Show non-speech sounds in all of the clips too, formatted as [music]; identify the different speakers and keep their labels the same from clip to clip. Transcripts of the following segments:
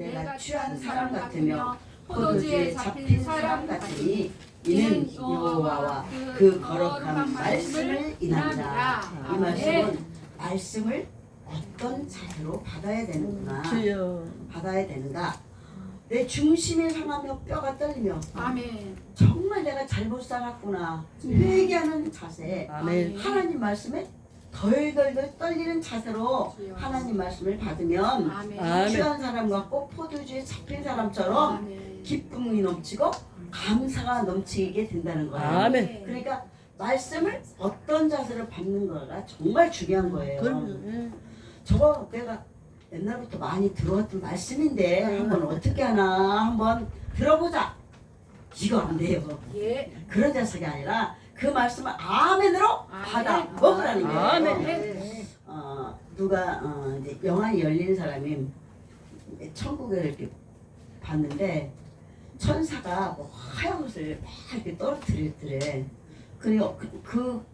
Speaker 1: 내가 취한 사람 같으며 포도주에 잡힌 사람 같으니 이는 여호와와 그 거룩한 말씀을 인하니라. 이 말씀은 말씀을 어떤 자세로 받아야 되는구나. 받아야 되는가. 내 중심에 상하며 뼈가 떨리며
Speaker 2: 아멘.
Speaker 1: 정말 내가 잘못 살았구나. 회개하는 자세.
Speaker 3: 아멘.
Speaker 1: 하나님 말씀에 덜덜덜 떨리는 자세로 하나님 말씀을 받으면
Speaker 2: 아멘.
Speaker 3: 아멘.
Speaker 1: 취한 사람 같고 포도주에 잡힌 사람처럼. 기쁨이 넘치고 감사가 넘치게 된다는 거예요.
Speaker 3: 아멘.
Speaker 1: 그러니까 말씀을 어떤 자세로 받는 거가 정말 중요한 거예요.
Speaker 3: 그럼요.
Speaker 1: 저거 내가 옛날부터 많이 들어왔던 말씀인데 한번 어떻게 하나 한번 들어보자. 이거 안 돼요.
Speaker 2: 예.
Speaker 1: 그런 자석이 아니라 그 말씀을 아멘으로
Speaker 2: 아멘.
Speaker 1: 받아 먹으라는 거예요.
Speaker 3: 아멘.
Speaker 1: 어, 누가 어, 이제 영안이 열린 사람이 천국에 이렇게 봤는데 천사가 뭐 하얀 옷을 막 이렇게 떨어뜨리더래. 그리고 그, 그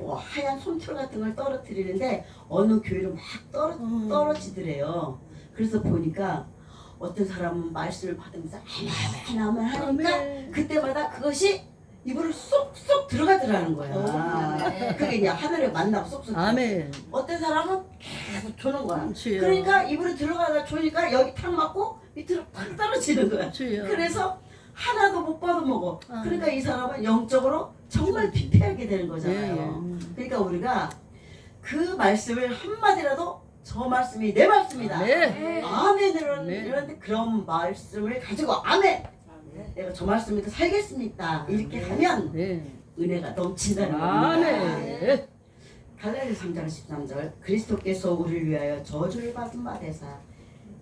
Speaker 1: 뭐 하얀 손틀 같은 걸 떨어뜨리는데 어느 교회로 막 떨어,
Speaker 3: 음.
Speaker 1: 떨어지더래요. 그래서 보니까 어떤 사람은 말씀을 받으면서 아멘 아멘 하니까. 그때마다 그것이 입으로 쏙쏙 들어가더라는 거야.
Speaker 3: 어.
Speaker 1: 그게 이제 하늘에 만나고 쏙쏙.
Speaker 3: 아멘.
Speaker 1: 어떤 사람은 계속 조는 거야.
Speaker 3: 주여.
Speaker 1: 그러니까 입으로 들어가다 조니까 여기 탁 맞고 밑으로 탁 떨어지는 거야.
Speaker 3: 주여.
Speaker 1: 그래서 하나도 못 받아 먹어.
Speaker 3: 아.
Speaker 1: 그러니까 이 사람은 영적으로 정말 피폐하게 되는 거잖아요.
Speaker 3: 예, 예.
Speaker 1: 그러니까 우리가 그 말씀을 한마디라도 저 말씀이 내 말씀이다.
Speaker 3: 네.
Speaker 1: 아멘으로
Speaker 3: 네.
Speaker 1: 이런데 그런 말씀을 가지고 아멘. 내가 저 말씀에도 살겠습니다. 이렇게 하면
Speaker 3: 네.
Speaker 1: 은혜가 넘친다는 겁니다.
Speaker 3: 아멘.
Speaker 1: 갈라디 3장 13절 그리스도께서 우리를 위하여 저주를 받은 바 되사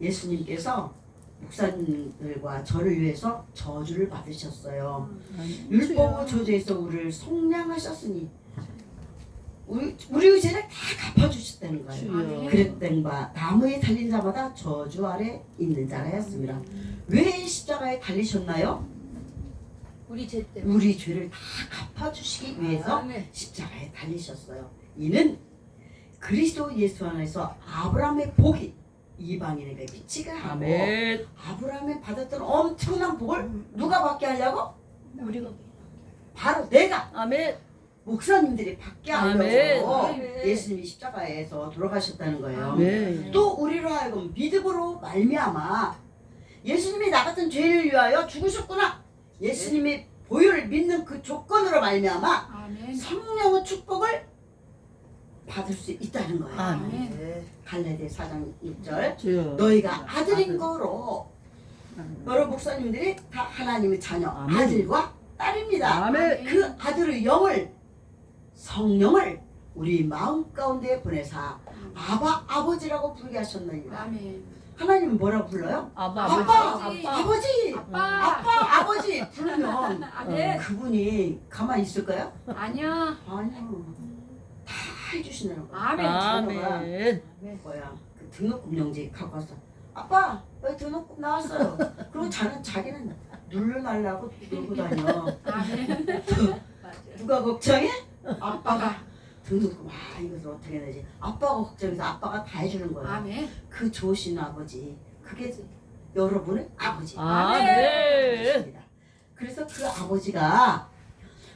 Speaker 1: 예수님께서 목사님들과 저를 위해서 저주를 받으셨어요. 율법의 저주에서 우리를 속량하셨으니 우리, 우리의 죄를 다 갚아주셨다는 거예요. 그랬던 바 나무에 달린 자마다 저주 아래 있는 자라 였습니다. 왜 십자가에 달리셨나요?
Speaker 2: 우리 죄 때문에.
Speaker 1: 우리 죄를 다 갚아주시기 위해서
Speaker 2: 아멘.
Speaker 1: 십자가에 달리셨어요. 이는 그리스도 예수 안에서 아브라함의 복이 이방인에게 미치게 하고
Speaker 3: 아멘.
Speaker 1: 아브라함이 받았던 엄청난 복을 누가 받게 하려고?
Speaker 2: 우리가
Speaker 1: 바로 내가
Speaker 3: 아멘.
Speaker 1: 목사님들이 받게
Speaker 3: 아멘.
Speaker 1: 하려고
Speaker 2: 아멘.
Speaker 1: 예수님이 십자가에서 돌아가셨다는 거예요.
Speaker 3: 아멘.
Speaker 1: 또 우리로 하여금 믿음으로 말미암아 예수님이 나 같은 죄를 위하여 죽으셨구나. 예수님이 보혈을 믿는 그 조건으로 말미암아
Speaker 2: 아멘.
Speaker 1: 성령의 축복을 받을 수 있다는 거예요.
Speaker 3: 아멘.
Speaker 1: 갈라디 4장 6절
Speaker 3: 주여.
Speaker 1: 너희가 아들인
Speaker 3: 아들.
Speaker 1: 거로 여러 목사님들이 다 하나님의 자녀
Speaker 3: 아멘.
Speaker 1: 아들과 딸입니다.
Speaker 3: 아멘.
Speaker 1: 그 아들의 영을 성령을 우리 마음 가운데 보내사 아바 아버지라고 부르게 하셨나이다.
Speaker 2: 아멘.
Speaker 1: 하나님 뭐라고 불러요?
Speaker 3: 아빠.
Speaker 1: 아빠,
Speaker 2: 아버지.
Speaker 1: 아버지,
Speaker 2: 아빠.
Speaker 1: 아빠, 아버지 부르면 [laughs]
Speaker 2: 아멘.
Speaker 1: 그분이 가만히 있을까요?
Speaker 2: 아니야.
Speaker 1: 아니요. 다 해주시는 거야.
Speaker 2: 아멘.
Speaker 3: 아멘.
Speaker 1: 뭐야? 그 등록금 용지 갖고 왔어. 아빠, 여기 등록금 나왔어요. 그리고 자는 자기는 눌러달라고 들고 다녀.
Speaker 2: 아멘. [laughs]
Speaker 1: 누가 걱정해? 아빠가 등록금 아 이것을 어떻게 내지? 아빠가 걱정해서 아빠가 다 해주는 거야.
Speaker 2: 아멘.
Speaker 1: 그 좋으신 아버지, 그게 여러분의 아버지.
Speaker 3: 아멘.
Speaker 1: 그렇습니다. 그래서 그 아버지가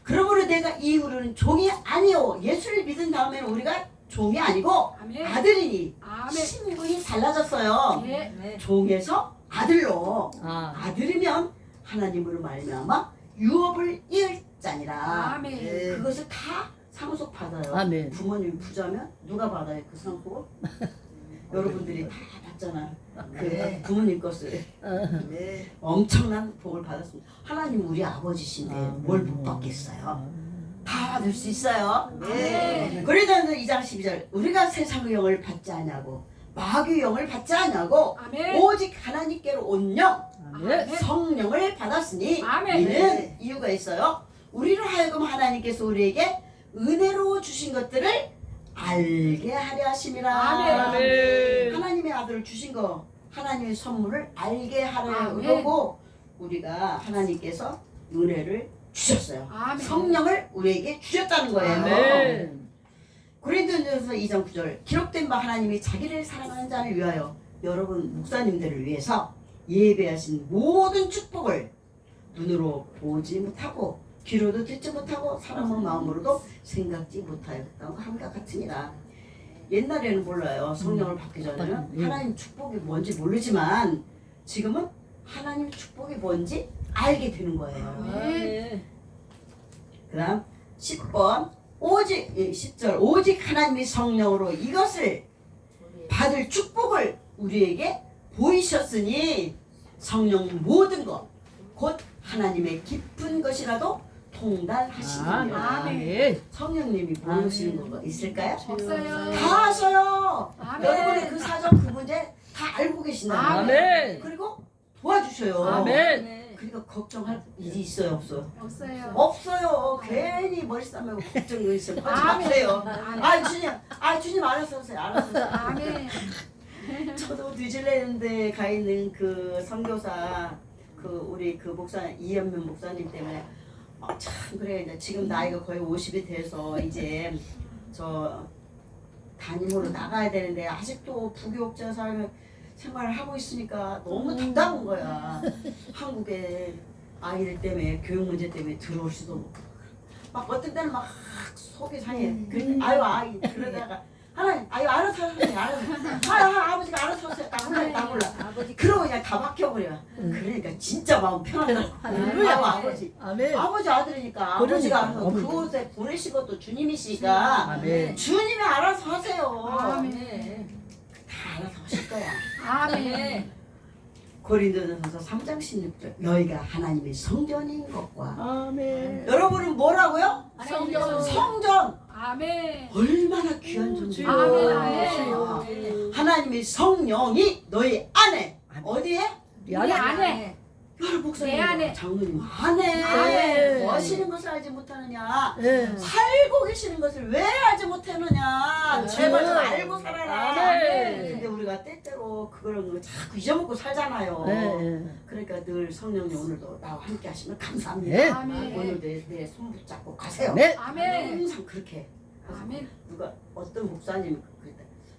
Speaker 1: 그러므로 내가 이후로는 종이 아니오. 예수를 믿은 다음에는 우리가 종이 아니고
Speaker 2: 아멘.
Speaker 1: 아들이니
Speaker 2: 아멘.
Speaker 1: 신분이 달라졌어요.
Speaker 2: 예.
Speaker 1: 종에서 아들로
Speaker 3: 아.
Speaker 1: 아들이면 하나님으로 말미암아 유업을 이을 자니라.
Speaker 2: 아멘.
Speaker 1: 그것을 다 상속 받아요.
Speaker 3: 아멘.
Speaker 1: 부모님 부자면 누가 받아요 그 상속을? [laughs] 여러분들이 다 받잖아. 그
Speaker 4: 네.
Speaker 1: 부모님 것을
Speaker 4: 네.
Speaker 1: 엄청난 복을 받았습니다. 하나님 우리 아버지신데
Speaker 3: 아,
Speaker 1: 뭘
Speaker 3: 네.
Speaker 1: 못 받겠어요? 다 받을 수 있어요.
Speaker 4: 네.
Speaker 1: 그러자 2장 12절 우리가 세상의 영을 받지 않냐고 마귀의 영을 받지 않냐고
Speaker 2: 아멘.
Speaker 1: 오직 하나님께로 온 영
Speaker 3: 아멘.
Speaker 1: 성령을 받았으니
Speaker 2: 아멘.
Speaker 1: 이는 이유가 있어요. 우리로 하여금 하나님께서 우리에게 은혜로 주신 것들을 알게 하려 하심이라.
Speaker 2: 아멘.
Speaker 1: 하나님의 아들을 주신 거 하나님의 선물을 알게
Speaker 2: 아멘.
Speaker 1: 하고 우리가 하나님께서 은혜를 주셨어요.
Speaker 2: 아멘.
Speaker 1: 성령을 우리에게 주셨다는 거예요.
Speaker 3: 아멘.
Speaker 1: 고린도전서 2장 9절 기록된 바 하나님이 자기를 사랑하는 자를 위하여 여러분 목사님들을 위해서 예배하신 모든 축복을 눈으로 보지 못하고 귀로도 듣지 못하고 사람의 마음으로도 생각지 못하였던 함과 같으니라. 옛날에는 몰라요. 성령을 받기 전에는
Speaker 3: 음.
Speaker 1: 하나님 축복이 뭔지 모르지만 지금은 하나님 축복이 뭔지 알게 되는 거예요.
Speaker 2: 네.
Speaker 1: 그 다음 10번 오직 예, 10절 오직 하나님의 성령으로 이것을 받을 축복을 우리에게 보이셨으니 성령 모든 것 곧 하나님의 깊은 것이라도 통달하시느니라
Speaker 3: 아멘.
Speaker 1: 성령님이 보여주시는 거 있을까요?
Speaker 2: 없어요.
Speaker 1: 다 아셔요
Speaker 2: 아멘.
Speaker 1: 여러분의 그 사정 그 문제 다 알고 계신다
Speaker 3: 아멘.
Speaker 1: 그리고 도와주셔요
Speaker 3: 아멘.
Speaker 1: 그러니까 걱정할 일이 있어요 없어요?
Speaker 2: 없어요.
Speaker 1: 없어요. 괜히 머리 싸매고 걱정 있으면 [laughs] 하지
Speaker 2: 아멘.
Speaker 1: 마세요.
Speaker 2: 아멘.
Speaker 1: 아 주님, 아 주님 알아서 하세요. 알아서 하세요.
Speaker 2: 아멘. [laughs]
Speaker 1: 저도 뉴질랜드에 가 있는 그 선교사 그 우리 그 목사 이현명 목사님 때문에 아, 참 그래 이제 지금 나이가 거의 50이 돼서 이제 저 담임으로 나가야 되는데 아직도 부교육자 삶을 생활을 하고 있으니까 너무 답답한 거야. 한국에 아이들 때문에 교육 문제 때문에 들어올 수도 없고 막 어떤 때는 막 속이 상해. 그 아유 아이 그러다가 하나님 아유 알아서 하세요 알아서 아유 아버지가 알아서 하세요 나 몰라 나 몰라
Speaker 2: 아버지
Speaker 1: 그러고 그냥 다 박혀버려. 그러니까 진짜 마음 편하다. 아유 아버지
Speaker 3: 아멘.
Speaker 1: 아버지 아들이니까
Speaker 3: 그러니까.
Speaker 1: 아버지가 알아서
Speaker 3: 아버지.
Speaker 1: 그곳에 보내신 것도 주님이시니까
Speaker 3: 아멘.
Speaker 1: 주님이 알아서 하세요.
Speaker 2: 아멘.
Speaker 1: 다 알아서 하실 거야.
Speaker 2: 아멘.
Speaker 1: 고린도전서 3장 16절 너희가 하나님의 성전인 것과
Speaker 3: 아멘.
Speaker 1: 여러분은 뭐라고요?
Speaker 2: 성전.
Speaker 1: 성전
Speaker 2: 아멘.
Speaker 1: 얼마나 귀한 존재예요.
Speaker 2: 아멘.
Speaker 1: 아멘. 하나님의 성령이 너희 안에
Speaker 3: 아멘.
Speaker 1: 어디에?
Speaker 3: 우리
Speaker 2: 우리
Speaker 3: 안에
Speaker 2: 내 안에.
Speaker 1: 장로님 안에
Speaker 3: 안에.
Speaker 1: 뭐 하시는 것을 알지 못하느냐
Speaker 3: 예.
Speaker 1: 살고 계시는 것을 왜 알지 못하느냐
Speaker 2: 네.
Speaker 1: 제발 좀 알고 살아라
Speaker 3: 아멘.
Speaker 1: 근데 우리가 때때로 그걸 자꾸 잊어먹고 살잖아요
Speaker 3: 예.
Speaker 1: 그러니까 늘 성령님 오늘도 나와 함께 하시면 감사합니다
Speaker 3: 네.
Speaker 2: 아멘.
Speaker 1: 오늘 내, 내손 붙잡고 가세요
Speaker 3: 네.
Speaker 2: 아멘.
Speaker 1: 항상 그렇게
Speaker 2: 아멘.
Speaker 1: 누가 어떤 목사님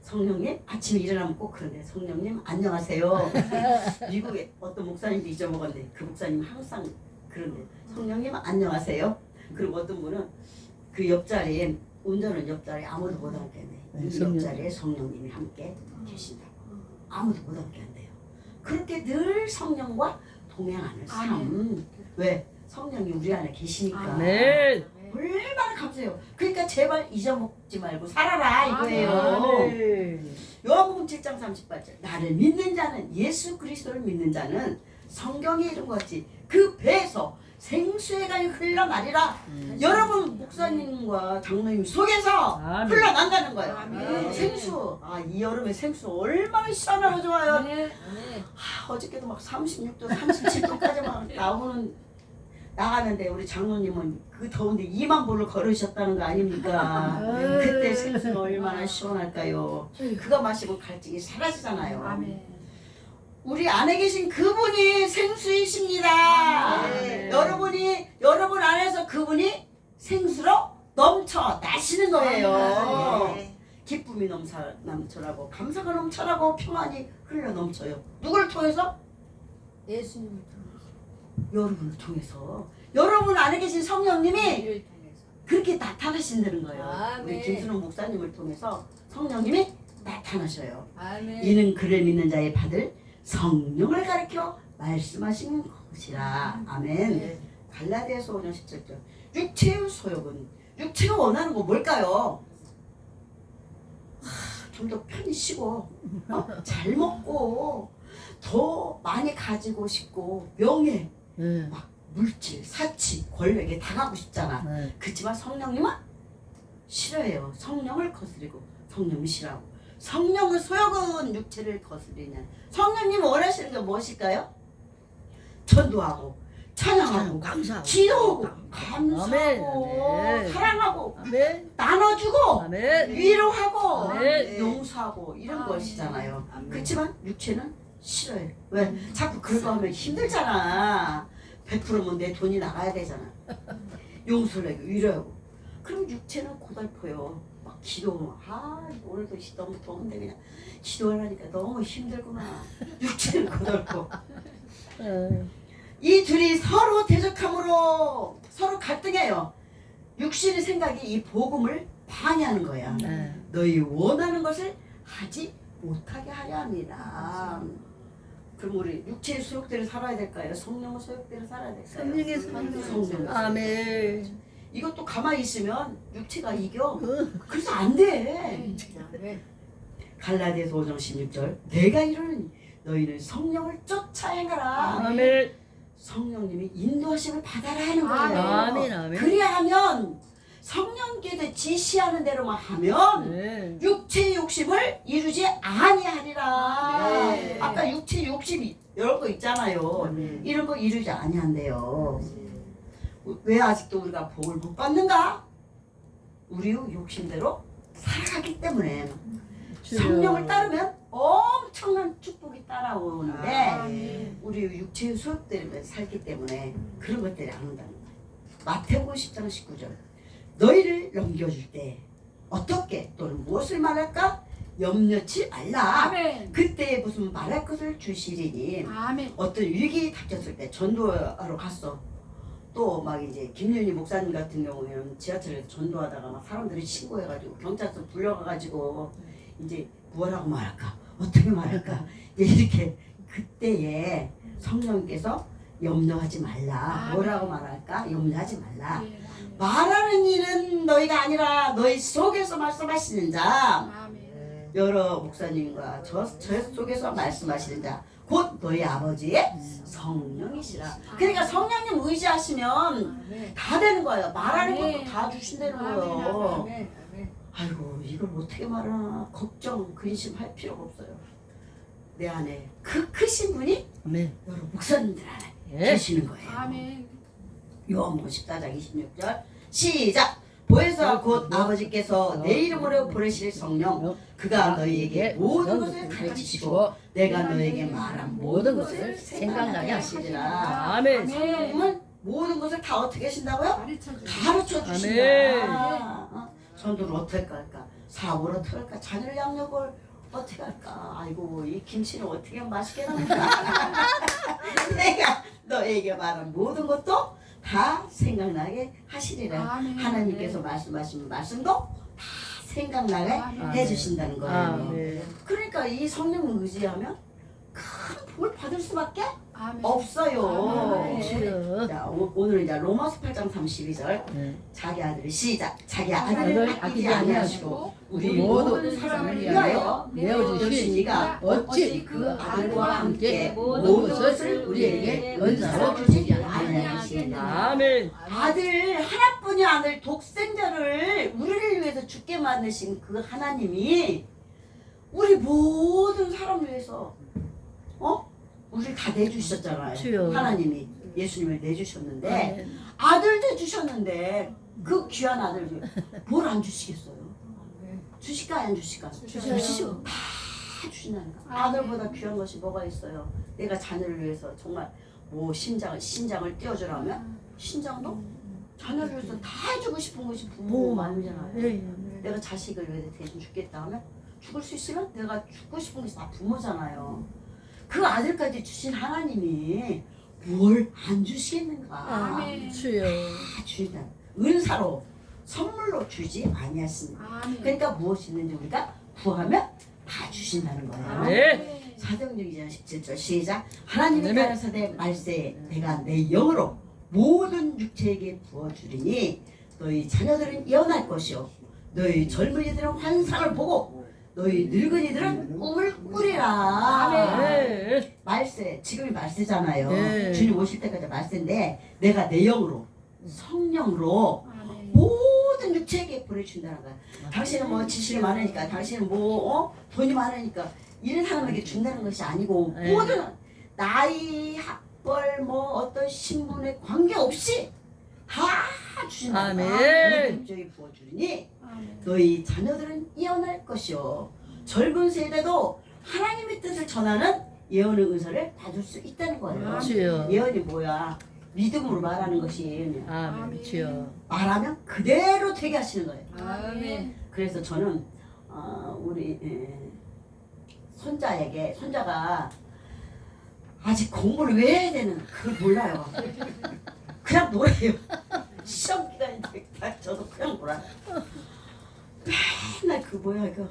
Speaker 1: 성령님 아침에 일어나면 꼭 그러네. 성령님 안녕하세요. [laughs] 미국에 어떤 목사님도 잊어먹었네. 그 목사님 항상 그러네 성령님 안녕하세요. 그리고 어떤 분은 그 옆자리에 운전은 옆자리에 아무도 못 앉게
Speaker 3: 네,
Speaker 1: 이
Speaker 3: 성령.
Speaker 1: 옆자리에 성령님이 함께 계신다고 아무도 못 앉게 한대요. 그렇게 늘 성령과 동행하는 삶. 왜? 성령이 우리 안에 계시니까.
Speaker 3: 아멘.
Speaker 1: 얼마나 감사해요. 그러니까 제발 잊어먹지 말고 살아라 이거예요.
Speaker 3: 아멘.
Speaker 1: 요한복음 7장 38절. 나를 믿는 자는 예수 그리스도를 믿는 자는 성경에 이른 것이 그 배에서 생수의 강이 흘러나리라. 여러분 목사님과 장로님 속에서
Speaker 3: 아멘.
Speaker 1: 흘러난다는 거예요.
Speaker 2: 아멘.
Speaker 1: 생수. 아 이 여름에 생수 얼마나 시원하고 좋아요.
Speaker 2: 아멘.
Speaker 1: 아, 어저께도 막 36도, 37도까지 막 나오는 나가는데 우리 장로님은 그 더운데 2만 보를 걸으셨다는 거 아닙니까? [laughs] 그때 생수는 얼마나 시원할까요? 그거 마시고 갈증이 사라지잖아요.
Speaker 2: 아멘.
Speaker 1: 우리 안에 계신 그분이 생수이십니다.
Speaker 3: 네.
Speaker 1: 여러분이 여러분 안에서 그분이 생수로 넘쳐 나시는 거예요.
Speaker 4: 네.
Speaker 1: 기쁨이 넘쳐 넘쳐나고 감사가 넘쳐나고 평안이 흘러 넘쳐요. 누구를 통해서?
Speaker 2: 통해서.
Speaker 1: 여러분을 통해서. 여러분 안에 계신 성령님이
Speaker 2: 우리를 통해서.
Speaker 1: 그렇게 나타나신다는 거예요.
Speaker 2: 아멘.
Speaker 1: 우리 김순호 목사님을 통해서 성령님이 나타나셔요.
Speaker 2: 아멘.
Speaker 1: 이는 그를 믿는 자의 받을 성령을 가르쳐 말씀하시는 것이라. 아멘.
Speaker 2: 네.
Speaker 1: 갈라디아서 5장 17절. 육체의 소욕은 육체가 원하는 거 뭘까요? 좀 더 편히 쉬고 어? 잘 먹고 더 많이 가지고 싶고 명예,
Speaker 3: 예.
Speaker 1: 물질, 사치, 권력에 당하고 싶잖아.
Speaker 3: 예.
Speaker 1: 그렇지만 성령님은 싫어해요. 성령을 거스리고 성령이 싫어하고 성령의 소욕은 육체를 거스리냐. 성령님 원하시는 게 무엇일까요? 전도하고 찬양하고
Speaker 3: 감사하고
Speaker 1: 기도하고 감사하고
Speaker 3: 아멘.
Speaker 1: 사랑하고
Speaker 3: 아멘.
Speaker 1: 나눠주고
Speaker 3: 아멘.
Speaker 1: 위로하고
Speaker 3: 아멘.
Speaker 1: 용서하고 이런. 것이잖아요. 그렇지만 육체는 싫어요. 왜? 자꾸 그거 하면 힘들잖아. 100%면 내 돈이 나가야 되잖아. 용서를 하고 위로하고. 그럼 육체는 고달퍼요. 막 기도, 아 오늘도 시- 너무 더운데 그냥 기도하려니까 너무 힘들구나. 육체는 고달퍼.
Speaker 3: 네.
Speaker 1: 이 둘이 서로 대적함으로 서로 갈등해요. 육신의 생각이 이 복음을 방해하는 거야.
Speaker 3: 네.
Speaker 1: 너희 원하는 것을 하지 못하게 하려 합니다. 그럼 우리 육체의 소욕대로 살아야 될까요? 성령의 소욕대로 살아야 될까요?
Speaker 3: 성령의
Speaker 1: 성령의
Speaker 3: 아멘.
Speaker 1: 이것도 가만히 있으면 육체가 이겨.
Speaker 3: 그,
Speaker 1: 그래서 안 돼.
Speaker 2: 네.
Speaker 1: 갈라디아서 5장 16절 내가 이르는 너희는 성령을 쫓아 행하라.
Speaker 3: 아멘.
Speaker 1: 성령님이 인도하심을 받아라 하는 거예요.
Speaker 3: 아멘, 아멘.
Speaker 1: 그리하면 성령께서 지시하는 대로만 하면
Speaker 3: 네.
Speaker 1: 육체의 욕심을 이루지 아니하리라.
Speaker 4: 네.
Speaker 1: 아까 육체 욕심이 여러 거 있잖아요.
Speaker 4: 네.
Speaker 1: 이런 거 이루지 아니한대요. 왜 아직도 우리가 복을 못 받는가? 우리의 욕심대로 살아가기 때문에. 성령을 따르면 엄청난 축복이 따라오는데
Speaker 4: 아, 네.
Speaker 1: 우리 육체의 소욕대로 살기 때문에 그런 것들이 안 온다는 거예요. 마태복음 10장 19절 너희를 넘겨줄 때 어떻게 또는 무엇을 말할까? 염려치 말라.
Speaker 2: 아멘.
Speaker 1: 그때 무슨 말할 것을 주시리니.
Speaker 2: 아멘.
Speaker 1: 어떤 위기 닥쳤을 때 전도하러 갔어. 또 막 이제 김윤희 목사님 같은 경우에는 지하철에서 전도하다가 막 사람들이 신고해가지고 경찰서 불려가가지고 이제 무엇하고 말할까? 어떻게 말할까? 이렇게 그때에 성령께서 염려하지 말라
Speaker 2: 아멘.
Speaker 1: 뭐라고 말할까 염려하지 말라
Speaker 2: 예, 아멘.
Speaker 1: 말하는 일은 너희가 아니라 너희 속에서 말씀하시는 자
Speaker 2: 아멘.
Speaker 1: 여러 목사님과 저, 저 속에서 말씀하시는 자 곧 너희 아버지의 성령이시라 그러니까 성령님 의지하시면
Speaker 2: 아멘.
Speaker 1: 다 되는 거예요 말하는
Speaker 2: 아멘.
Speaker 1: 것도 다 주신다는. 거예요. 아이고 이걸 어떻게 말하나 걱정 근심할 필요가 없어요 내 안에 그 크신 분이. 여러 목사님들 안에
Speaker 3: 예.
Speaker 1: 계시는 거예요
Speaker 2: 아멘.
Speaker 1: 요한복음 14장 26절 시작 보혜사 곧 아버지께서 내 이름으로 보내실 성령 그가 너희에게 모든 것을 가르치시고 내가 너에게 말한 모든 것을 생각나게 하시리라
Speaker 3: 아멘.
Speaker 1: 성령님은 모든 것을 다 어떻게 하신다고요?
Speaker 2: 가르쳐 주.
Speaker 1: 주신다 어? 전도를 어떻게 할까? 사업을 어떻게 할까? 자녀를 양육을 어떻게 할까? 아이고 이 김치는 어떻게 맛있게 나올까? [laughs] 내가 너에게 말한 모든 것도 다 생각나게 하시리라
Speaker 2: 아멘.
Speaker 1: 하나님께서 말씀하신 말씀도 다 생각나게
Speaker 2: 아멘.
Speaker 1: 해주신다는 거예요
Speaker 3: 아멘.
Speaker 1: 그러니까 이 성령을 의지하면 큰 복을 받을 수밖에. 없어요
Speaker 2: 아멘.
Speaker 3: 주여.
Speaker 1: 자 오, 오늘 이제 로마서 8장 32절
Speaker 3: 네.
Speaker 1: 자기 아들을 시작 자기
Speaker 2: 아들을
Speaker 1: 아들을
Speaker 3: 아끼지 아니하시고
Speaker 1: 우리 모든 사람을 위하여
Speaker 3: 내어주신
Speaker 1: 여신이가
Speaker 3: 어찌
Speaker 1: 그 아들과 함께
Speaker 3: 모든 것을 우리에게 은사로 주시지
Speaker 1: 주지. 아니하시느냐
Speaker 3: 아멘.
Speaker 1: 아들 하나뿐이 아들 독생자를 우리를 위해서 죽게 만드신 그 하나님이 우리 모든 사람을 위해서 어 우리 다 내주셨잖아요
Speaker 3: 주여.
Speaker 1: 하나님이 예수님을 내주셨는데
Speaker 3: 아멘.
Speaker 1: 아들도 주셨는데 그 귀한 아들 뭘 안 주시겠어요? 주실까 안 주실까?
Speaker 2: 주셔요.
Speaker 1: 다 주신다는 거.
Speaker 2: 아멘.
Speaker 1: 아들보다 귀한 것이 뭐가 있어요? 내가 자녀를 위해서 정말 뭐 심장을 신장을 띄워주라면 신장도 자녀를 위해서 다 해주고 싶은 것이 부모 마음이잖아요.
Speaker 3: 예, 예.
Speaker 1: 내가 자식을 위해서 대신 죽겠다 하면 죽을 수 있으면 내가 죽고 싶은 것이 다 부모잖아요. 그 아들까지 주신 하나님이 뭘 안 주시겠는가?
Speaker 2: 아멘.
Speaker 3: 주여.
Speaker 1: 다 주신다. 은사로 선물로 주지 아니하십니다.
Speaker 2: 아멘.
Speaker 1: 그러니까 무엇이 있는지 우리가 구하면 다 주신다는 거예요.
Speaker 3: 아멘.
Speaker 1: 사도행전 17절 시작. 하나님이
Speaker 3: 아멘.
Speaker 1: 가라사대 말세 내가 내 영으로 모든 육체에게 부어주리니 너희 자녀들은 예언할 것이요 너희 젊은이들은 환상을 보고 너희 늙은이들은 꿈을 꾸리라.
Speaker 3: 아멘.
Speaker 1: 말세 지금이 말세잖아요.
Speaker 3: 네.
Speaker 1: 주님 오실 때까지 말세인데 내가 내 영으로 성령으로
Speaker 2: 아멘.
Speaker 1: 모든 육체에게 보내준다는 거야. 당신은 뭐 지식이 많으니까, 당신은 뭐 어? 돈이 많으니까 이런 사람에게 준다는 것이 아니고
Speaker 3: 네.
Speaker 1: 모든 나이, 학벌, 뭐 어떤 신분에 관계없이 다 주신다.
Speaker 3: 아멘.
Speaker 1: 모든 육체에 부어주니
Speaker 2: 아멘.
Speaker 1: 너희 자녀들은 예언할 것이요. 젊은 세대도 하나님의 뜻을 전하는 예언의 은사를 받을 수 있다는 거예요.
Speaker 3: 주여.
Speaker 1: 예언이 뭐야? 믿음으로 말하는 것이 예언이야.
Speaker 3: 아멘. 주여.
Speaker 1: 말하면 그대로 되게 하시는 거예요.
Speaker 2: 아멘.
Speaker 1: 그래서 저는 어, 우리 에, 손자에게 손자가 아직 공부를 왜 해야 되는 그걸 몰라요. 그냥 놀아요. 시험 기간인데 다 저도 그냥 놀아요. 맨날 그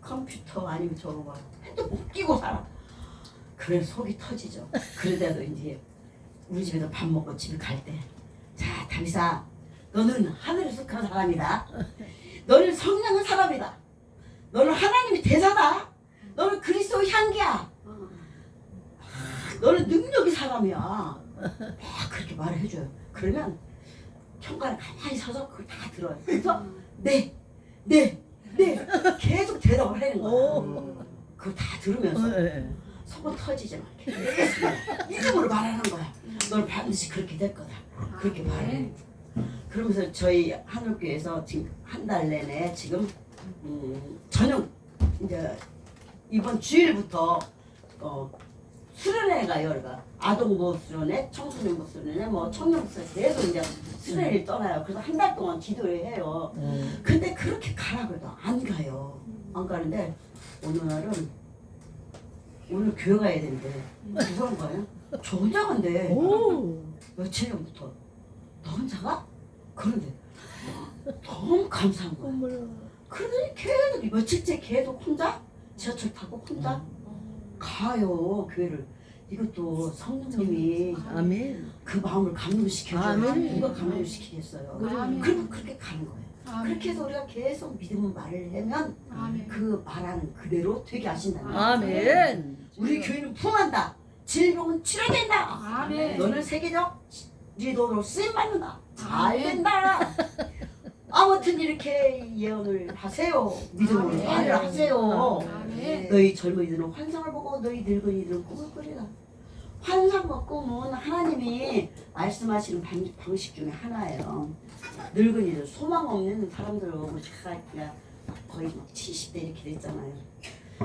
Speaker 1: 컴퓨터 아니면 저거 막 핸드폰 끼고 살아. 그래 속이 터지죠. 그러다도 이제 우리 집에서 밥 먹고 집에 갈 때, 자 다미사, 너는 하늘에 속한 사람이다. 너는 성령의 사람이다. 너는 하나님의 대사다. 너는 그리스도 향기야. 너는 능력의 사람이야. 막 그렇게 말을 해줘요. 그러면 현관에 가만히 서서 그걸 다 들어요. 그래서 네, 네, 네 계속 대답을 하는 거야.
Speaker 3: 오.
Speaker 1: 그거 다 들으면서
Speaker 3: 예.
Speaker 1: 속은 터지지 마. 계속 이름으로 말하는 거야. 넌 반드시 그렇게 될 거다. 그렇게 말해. 그러면서 저희 하늘교회에서 지금 한 달 내내 지금 음, 저녁 이제 이번 주일부터 어, 수련회가 열가 아동보호 수련회, 청소년보호 수련회, 뭐 청년보호 수련회 계속 이제 수련회를 떠나요. 그래서 한 달 동안 기도를 해요.
Speaker 3: 음.
Speaker 1: 근데 그렇게 가라고 해도 안 가요. 안 가는데 어느 날은 오늘 교회 가야 되는데 누가 가요? 저 혼자 간대.
Speaker 3: 오.
Speaker 1: 며칠 전부터 너 혼자 가? 그런데 너무 감사한 거야. 그러더니 계속 며칠째 계속 혼자 지하철 타고 혼자 가요 교회를. 이것도 성령님이
Speaker 3: 아멘.
Speaker 1: 그 마음을 감동시켜줘요.
Speaker 3: 아멘.
Speaker 1: 누가 감동시키겠어요.
Speaker 2: 아멘.
Speaker 1: 그리고 그렇게 가는 거예요.
Speaker 2: 아멘.
Speaker 1: 그렇게 해서 우리가 계속 믿음의 말을 하면
Speaker 2: 아멘.
Speaker 1: 그 말하는 그대로 되게 하신다는 거예요.
Speaker 3: 아멘.
Speaker 1: 우리 교회는 풍한다. 질병은 치료된다.
Speaker 2: 아멘.
Speaker 1: 너는 세계적 리더로 쓰임 받는다. 잘. 된다. 이렇게 예언을 하세요. 믿음으로
Speaker 2: 아멘.
Speaker 1: 말을 하세요.
Speaker 2: 아멘.
Speaker 1: 너희 젊은이들은 환상을 보고 너희 늙은이들은 꿈을 꾸리라. 환상과 꿈은 하나님이 말씀하시는 방, 방식 중에 하나예요. 늙은이들 소망 없는 사람들은 제가 그냥 거의 막 70대 이렇게 됐잖아요.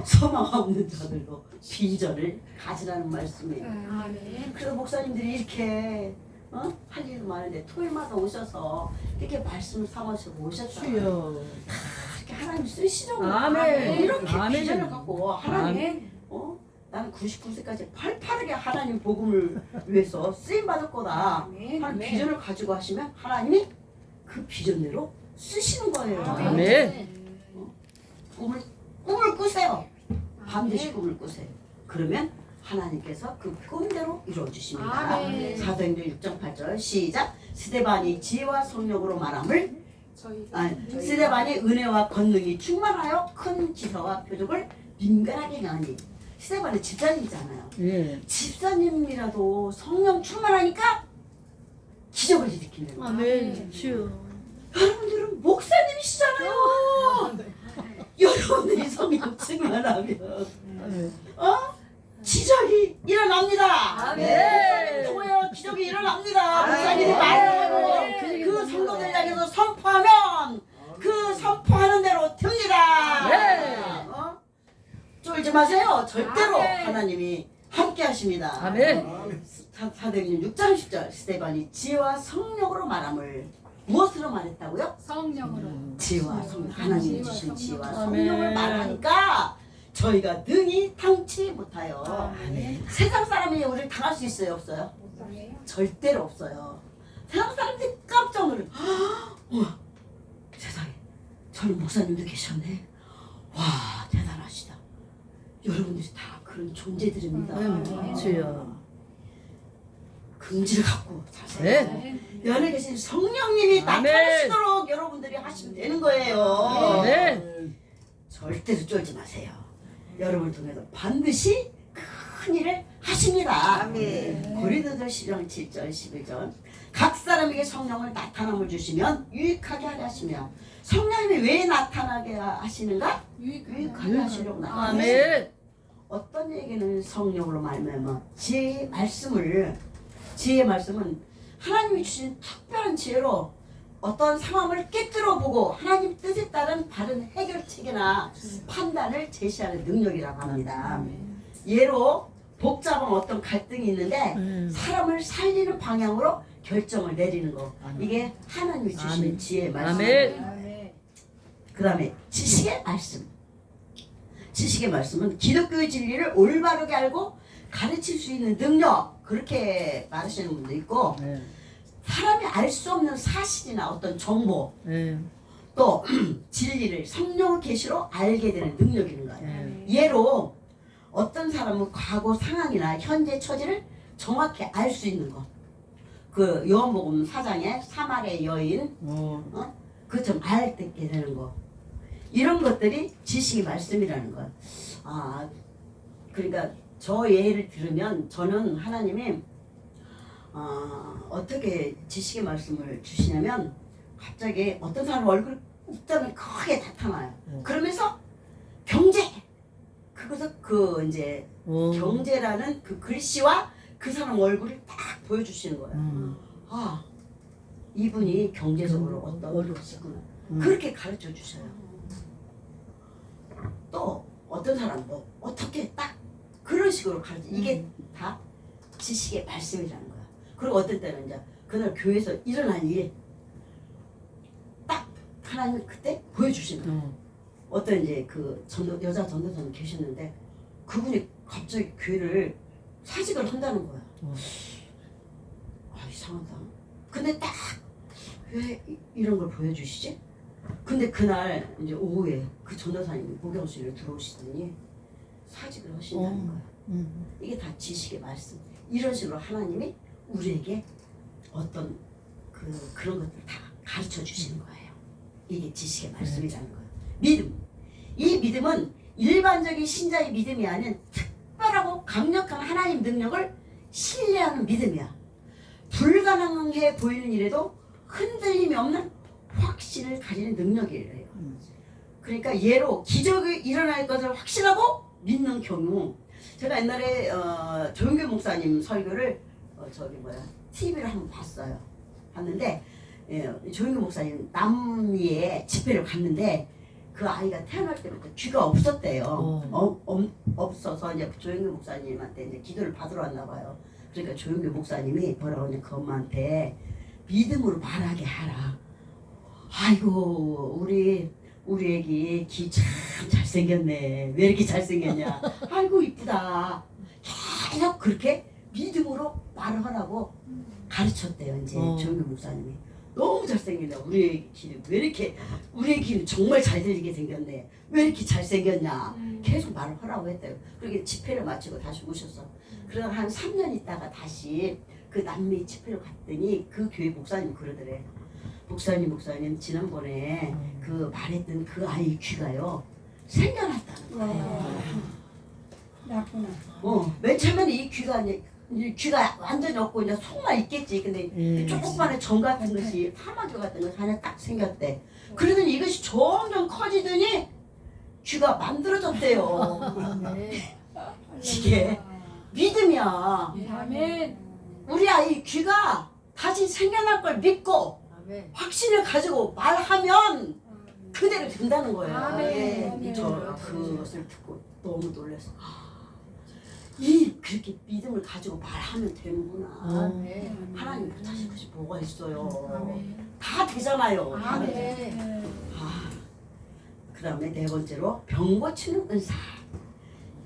Speaker 1: 소망 없는 자들도 빈전을 가지라는 말씀이에요.
Speaker 2: 아멘.
Speaker 1: 그래서 목사님들이 이렇게 어? 할 일도 많은데 토요일마다 오셔서 이렇게 말씀을 삼으시고 오셨잖아요.
Speaker 3: 주여.
Speaker 1: 이렇게 하나님 쓰시려고
Speaker 3: 아멘.
Speaker 1: 이렇게
Speaker 3: 아멘.
Speaker 1: 비전을 갖고 하나님
Speaker 2: 아멘.
Speaker 1: 어? 나는 99세까지 팔팔하게 하나님 복음을 위해서 쓰임 받을 거다.
Speaker 2: 아멘.
Speaker 1: 하는 비전을 가지고 하시면 하나님이 그 비전대로 쓰시는 거예요.
Speaker 3: 아멘.
Speaker 1: 꿈을 꿈을 꾸세요. 반드시
Speaker 2: 아멘.
Speaker 1: 꿈을 꾸세요. 그러면 하나님께서 그 꿈대로 이루어 주십니다.
Speaker 2: 아멘.
Speaker 1: 사도행전 6장 8절 시작. 스데반이 지혜와 성령으로 말함을
Speaker 2: 저희
Speaker 1: 아니, 스데반이 은혜와 권능이 충만하여 큰 기사와 표적을 민간하게 행하니 스데반은 집사님이잖아요.
Speaker 3: 예.
Speaker 1: 집사님이라도 성령 충만하니까 기적을 일으키는 거예요.
Speaker 3: 아멘. 주여.
Speaker 1: 여러분들은 목사님이시잖아요. 여러분들이 성령 충만하면
Speaker 3: 아멘.
Speaker 1: 어? 기적이 일어납니다.
Speaker 3: 아멘.
Speaker 1: 통하여 기적이 일어납니다.
Speaker 4: 아멘.
Speaker 1: 목사님이 말하고
Speaker 3: 아멘.
Speaker 1: 그 성도들 향해서 선포하면 그 선포하는 대로 됩니다.
Speaker 3: 네.
Speaker 1: 어? 쫄지 마세요. 절대로. 하나님이 함께 하십니다.
Speaker 3: 아멘.
Speaker 1: 사- 사도행전 6장 10절 스테반이 지혜와 성령으로 말함을 무엇으로 말했다고요?
Speaker 2: 성령으로.
Speaker 1: 지혜와 성령 하나님이
Speaker 2: 지혜와
Speaker 1: 주신 지혜와
Speaker 2: 성령.
Speaker 1: 성령을
Speaker 3: 아멘.
Speaker 1: 말하니까 저희가 능히 당치 못하여
Speaker 2: 아멘.
Speaker 1: 세상 사람이 우리를 당할 수 있어요 없어요? 절대로 없어요 세상 사람들이 깜짝 놀래 [gasps] 와 세상에 저는 목사님도 계셨네 와 대단하시다 여러분들이 다 그런 존재들입니다
Speaker 3: 아멘. 주여.
Speaker 1: 긍지를 갖고 사세요
Speaker 3: 네.
Speaker 1: 내 안에 계신 성령님이
Speaker 3: 아멘.
Speaker 1: 나타나시도록 여러분들이 하시면 되는 거예요
Speaker 3: 아멘.
Speaker 1: 절대로 쫄지 마세요. 여러분을 통해서 반드시 큰 일을 하십니다.
Speaker 4: 아멘.
Speaker 1: 고린도서 10장 7절 11절 각 사람에게 성령을 나타남을 주시면 유익하게 하게 하시며 성령님이 왜 나타나게 하시는가? 유익하게 하시려고 나타나시는
Speaker 3: 아멘.
Speaker 1: 어떤 얘기는 성령으로 말미암아 지혜의 말씀을 지혜의 말씀은 하나님이 주신 특별한 지혜로 어떤 상황을 깨뜨려 보고 하나님 뜻에 따른 바른 해결책이나 판단을 제시하는 능력이라고 합니다. 예로 복잡한 어떤 갈등이 있는데
Speaker 3: 음.
Speaker 1: 사람을 살리는 방향으로 결정을 내리는 거. 이게 하나님이 주신
Speaker 3: 아멘.
Speaker 1: 지혜의 말씀.
Speaker 3: 아멘.
Speaker 2: 아멘.
Speaker 1: 그 다음에 지식의 말씀. 지식의 말씀은 기독교의 진리를 올바르게 알고 가르칠 수 있는 능력 그렇게 말하시는 분도 있고
Speaker 3: 네.
Speaker 1: 사람이 알 수 없는 사실이나 어떤 정보
Speaker 3: 네.
Speaker 1: 또 [clears throat] 진리를 성령의 계시로 알게 되는 능력이 있는 거예요.
Speaker 3: 네.
Speaker 1: 예로 어떤 사람은 과거 상황이나 현재 처지를 정확히 알 수 있는 것. 그 요한복음 4장의 사마리아 여인
Speaker 3: 어.
Speaker 1: 그좀 알게 되는 거. 이런 것들이 지식의 말씀이라는 거야. 아, 그러니까 저 예를 들으면 저는 하나님이 어, 어떻게 지식의 말씀을 주시냐면 갑자기 어떤 사람 얼굴 웃다면 크게 나타나요.
Speaker 3: 어.
Speaker 1: 그러면서 경제 그것을 그 이제
Speaker 3: 어.
Speaker 1: 경제라는 그 글씨와 그 사람 얼굴을 딱 보여주시는 거예요.
Speaker 3: 음.
Speaker 1: 아 이분이 경제적으로
Speaker 3: 음,
Speaker 1: 어떤
Speaker 3: 어려워.
Speaker 1: 것이구나
Speaker 3: 음.
Speaker 1: 그렇게 가르쳐 주셔요. 또 어떤 사람 뭐 어떻게 딱 그런 식으로 가르쳐 이게
Speaker 3: 음.
Speaker 1: 다 지식의 말씀이라는 거야. 그리고 어떤 때는 이제 그날 교회에서 일어난 일이 딱 하나님 그때 보여주시는 거야.
Speaker 3: 어.
Speaker 1: 어떤 이제 그 전도 여자 전도사님 계셨는데 그분이 갑자기 교회를 사직을 한다는 거야.
Speaker 3: 어.
Speaker 1: 아 이상하다. 근데 딱 왜 이런 걸 보여주시지? 근데 그날 이제 오후에 그 전도사님이 목욕실에 들어오시더니 사직을 하신다는
Speaker 3: 어.
Speaker 1: 거야.
Speaker 3: 음.
Speaker 1: 이게 다 지식의 말씀. 이런 식으로 하나님이 우리에게 어떤 그 그런 것들 다 가르쳐 주시는 거예요. 이게 지식의 말씀이라는 거예요. 믿음. 이 믿음은 일반적인 신자의 믿음이 아닌 특별하고 강력한 하나님 능력을 신뢰하는 믿음이야. 불가능해 보이는 일에도 흔들림이 없는 확신을 가지는 능력이래요.
Speaker 3: 음.
Speaker 1: 그러니까 예로 기적이 일어날 것을 확신하고 믿는 경우 제가 옛날에 어, 조영규 목사님 설교를 어, 저기 뭐야 TV를 한번 봤어요. 봤는데 예, 조영규 목사님 남미에 집회를 갔는데 그 아이가 태어날 때부터 귀가 없었대요.
Speaker 3: 어.
Speaker 1: 어, 엄- 없어서 이제 조영규 목사님한테 이제 기도를 받으러 왔나 봐요. 그러니까 조영규 목사님이 뭐라고 하냐 그 엄마한테 믿음으로 말하게 하라. 아이고 우리 우리 애기 귀참 잘생겼네. 왜 이렇게 잘생겼냐? 아이고 이쁘다. 계속 그렇게 믿음으로 말을 하라고 가르쳤대요. 이제
Speaker 3: 어.
Speaker 1: 조영규 목사님이 너무 잘생겼네. 우리 애기 귀는 왜 이렇게 우리 애기는 정말 잘 들리게 생겼네. 왜 이렇게 잘생겼냐? 계속 말을 하라고 했대요. 그렇게 집회를 마치고 다시 오셨어. 그러다 한 3년 있다가 다시 그 남미 집회를 갔더니 그 교회 목사님 그러더래. 목사님 목사님 지난번에 그 말했던 그 아이 귀가요 생겨났다는 거예요.
Speaker 2: 나구나.
Speaker 1: 어, 맨 처음에는 이 귀가 이제 이 귀가 완전히 없고 이제 속만 있겠지. 근데
Speaker 3: 음.
Speaker 1: 조그만한 점 같은 것이 파마귀 같은 것이 하나 딱 생겼대. 그러더니 이것이 점점 커지더니 귀가 만들어졌대요. 이게 믿음이야.
Speaker 2: 아멘.
Speaker 1: 우리 아이 귀가 다시 생겨날 걸 믿고 확신을 가지고 말하면 그대로 된다는 거예요.
Speaker 2: 아멘.
Speaker 1: 예, 저 그것을 듣고 너무 아, 이 그렇게 믿음을 가지고 말하면 되는구나.
Speaker 3: 어.
Speaker 1: 하나님 못하실 것이 뭐가 있어요.
Speaker 2: 아멘.
Speaker 1: 다 되잖아요. 다 돼.
Speaker 2: 아멘.
Speaker 1: 아, 그 다음에 네 번째로 병 고치는 은사.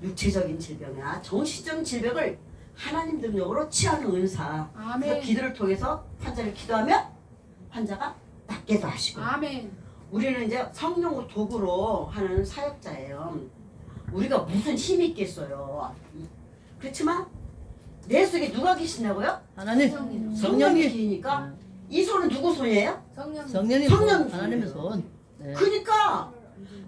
Speaker 1: 육체적인 질병이나 정신적인 질병을 하나님 능력으로 치하는 은사.
Speaker 2: 아멘.
Speaker 1: 기도를 통해서 환자를 기도하면 환자가 낫게도 하시고.
Speaker 2: 아멘.
Speaker 1: 우리는 이제 성령 도구로 하는 사역자예요. 우리가 무슨 힘이 있겠어요. 그렇지만 내 속에 누가 계시냐고요?
Speaker 3: 하나님
Speaker 1: 성령이
Speaker 3: 성령이
Speaker 1: 계시니까 이 손은 누구 손이에요?
Speaker 3: 성령님
Speaker 1: 성령
Speaker 3: 손, 하나님의 손. 네.
Speaker 1: 그러니까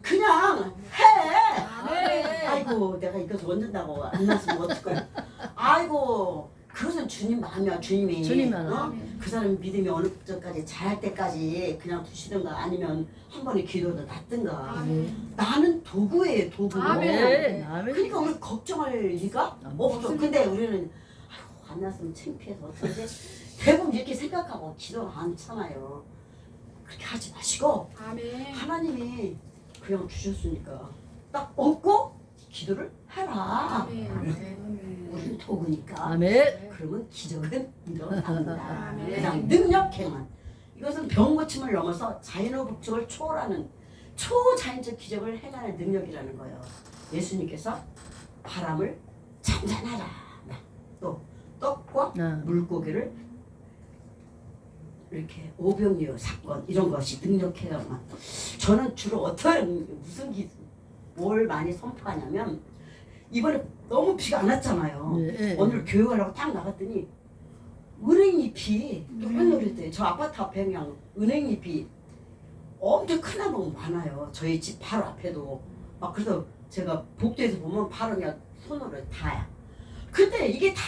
Speaker 1: 그냥 해.
Speaker 2: 아멘.
Speaker 1: 아이고 내가 이것을 원든다고 안 났으면 어떡해. 아이고 그것은 주님 마음이야 주님이.
Speaker 3: 주님이 하나.
Speaker 1: 어? 그 사람 믿음이 어느 정까지 잘할 때까지 그냥 두시든가 아니면 한 번에 기도도 놨든가.
Speaker 2: 아멘.
Speaker 1: 나는 도구예요 도구.
Speaker 2: 아멘.
Speaker 3: 네. 아멘.
Speaker 1: 그러니까 우리 걱정할 리가 없어. 근데 우리는 아이고 안 났으면 창피해서 어떡하지? 대부분 이렇게 생각하고 기도 안 하잖아요. 그렇게 하지 마시고
Speaker 2: 아멘.
Speaker 1: 하나님이 그냥 주셨으니까 딱 얻고 기도를 해라.
Speaker 2: 아멘.
Speaker 1: 우리는 도구니까.
Speaker 3: 아멘.
Speaker 1: 그러면 기적은 일어납니다.
Speaker 2: 아멘.
Speaker 1: 그냥 능력 행한 이것은 병 고침을 넘어서 자연의 법칙을 초월하는 초자연적 기적을 행하는 능력이라는 거예요. 예수님께서 바람을 잠잠하라 또 떡과
Speaker 3: 네.
Speaker 1: 물고기를 이렇게 오병이어 사건 이런 것이 등록해야만 저는 주로 어떤 무슨 기, 뭘 많이 선포하냐면 이번에 너무 비가 안 왔잖아요.
Speaker 3: 네, 네.
Speaker 1: 오늘 교육하려고 딱 나갔더니 은행잎이 노릇노릇해. 저 아파트 앞에 그냥 은행잎이 엄청 큰 나무가 많아요. 저희 집 바로 앞에도. 막 그래서 제가 복도에서 보면 바로 그냥 손으로 다야. 근데 이게 다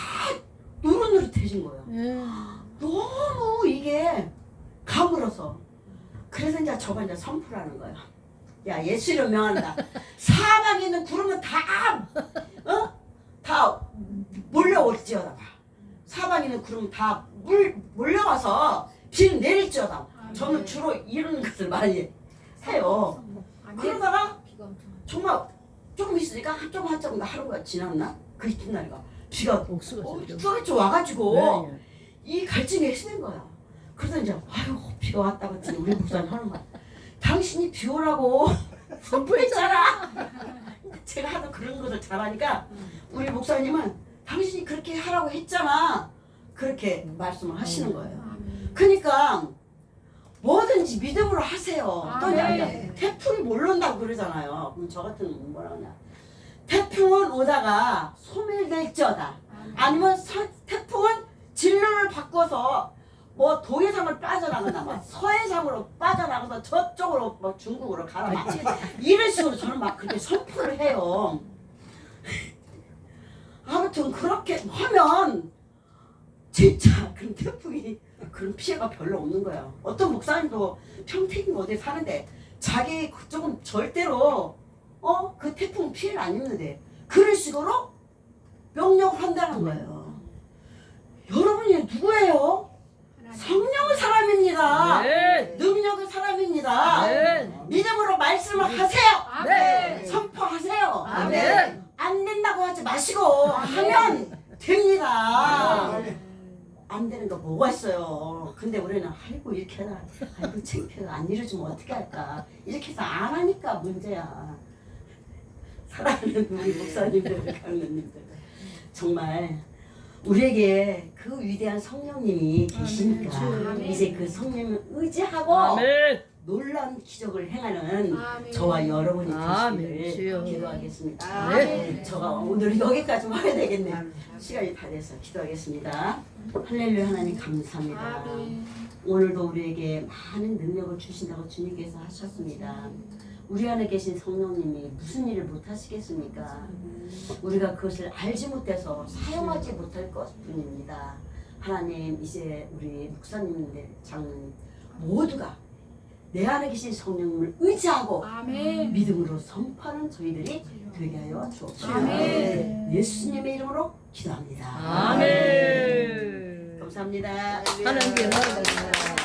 Speaker 1: 노릇노릇해진 거예요.
Speaker 3: 네.
Speaker 1: 너무 이게 가물어서. 그래서 이제 저가 이제 선포라는 거야. 야 예수를 명한다. 사방에 있는 구름은 다, 어? 다 몰려올지어다. 사방에 있는 구름은 다 물, 몰려와서 비를 내릴지어다. 저는 주로 이런 것을 많이 해요. 그러다가 정말 조금 있으니까 한쪽 한쪽 하루가 지났나? 그 이튿날가 비가. 쭈아쭈 와가지고
Speaker 3: 네, 네.
Speaker 1: 이 갈증이 해지는 거야. 그래서 이제 아유 비가 왔다 그랬더니 우리 목사님 하는 거야. 당신이 비 오라고 [laughs] 선포했잖아. 제가 하도 그런 것을 잘하니까 우리 목사님은 당신이 그렇게 하라고 했잖아. 그렇게 말씀을 하시는 거예요. 그러니까 뭐든지 믿음으로 하세요. 또
Speaker 2: 아멘.
Speaker 1: 이제 태풍이 몰른다고 그러잖아요. 그럼 저 같은 뭐라 그러냐. 태풍은 오다가 소멸될지어다. 아니면 서, 태풍은 진로를 바꿔서 뭐 동해상을 빠져나가나 막 서해상으로 빠져나가서 저쪽으로 뭐 중국으로 가라 막 이런 식으로 저는 막 그렇게 선포를 해요. 아무튼 그렇게 하면 진짜 그런 태풍이 그런 피해가 별로 없는 거야. 어떤 목사님도 평택이 어디 사는데 자기 그쪽은 절대로 어 그 태풍 피해를 안 입는데 그런 식으로 명령을 한다는 거예요. 여러분이 누구예요? 성령의 사람입니다.
Speaker 3: 네.
Speaker 1: 능력의 사람입니다.
Speaker 3: 네.
Speaker 1: 믿음으로 말씀을 하세요.
Speaker 3: 네.
Speaker 1: 선포하세요.
Speaker 3: 아멘.
Speaker 1: 안 된다고 하지 마시고 하면 됩니다. 안 되는 거 뭐가 있어요. 근데 우리는 아이고 이렇게 해라. 아이고 창피해. 안 이루어지면 어떻게 할까. 이렇게 해서 안 하니까 문제야. 사랑하는 우리 목사님들, 강사님들. 정말 우리에게 그 위대한 성령님이 계시니까
Speaker 2: 아멘.
Speaker 1: 이제 그 성령을 의지하고
Speaker 3: 아멘.
Speaker 1: 놀라운 기적을 행하는
Speaker 2: 아멘.
Speaker 1: 저와 여러분이
Speaker 3: 아멘.
Speaker 1: 되시기를
Speaker 3: 주여.
Speaker 1: 기도하겠습니다.
Speaker 3: 네.
Speaker 1: 저가 오늘 여기까지 와야 되겠네. 시간이 다 돼서 기도하겠습니다. 할렐루야 하나님 감사합니다. 오늘도 우리에게 많은 능력을 주신다고 주님께서 하셨습니다. 우리 안에 계신 성령님이 무슨 일을 못 하시겠습니까? 우리가 그것을 알지 못해서 사용하지 못할 것뿐입니다. 하나님 이제 우리 목사님들 장로님 모두가 내 안에 계신 성령님을 의지하고
Speaker 2: 아멘.
Speaker 1: 믿음으로 선포하는 저희들이 되게 하여 주옵소서.
Speaker 2: 아멘.
Speaker 1: 예수님의 이름으로 기도합니다.
Speaker 3: 아멘.
Speaker 1: 감사합니다.
Speaker 3: 하나님께 영광을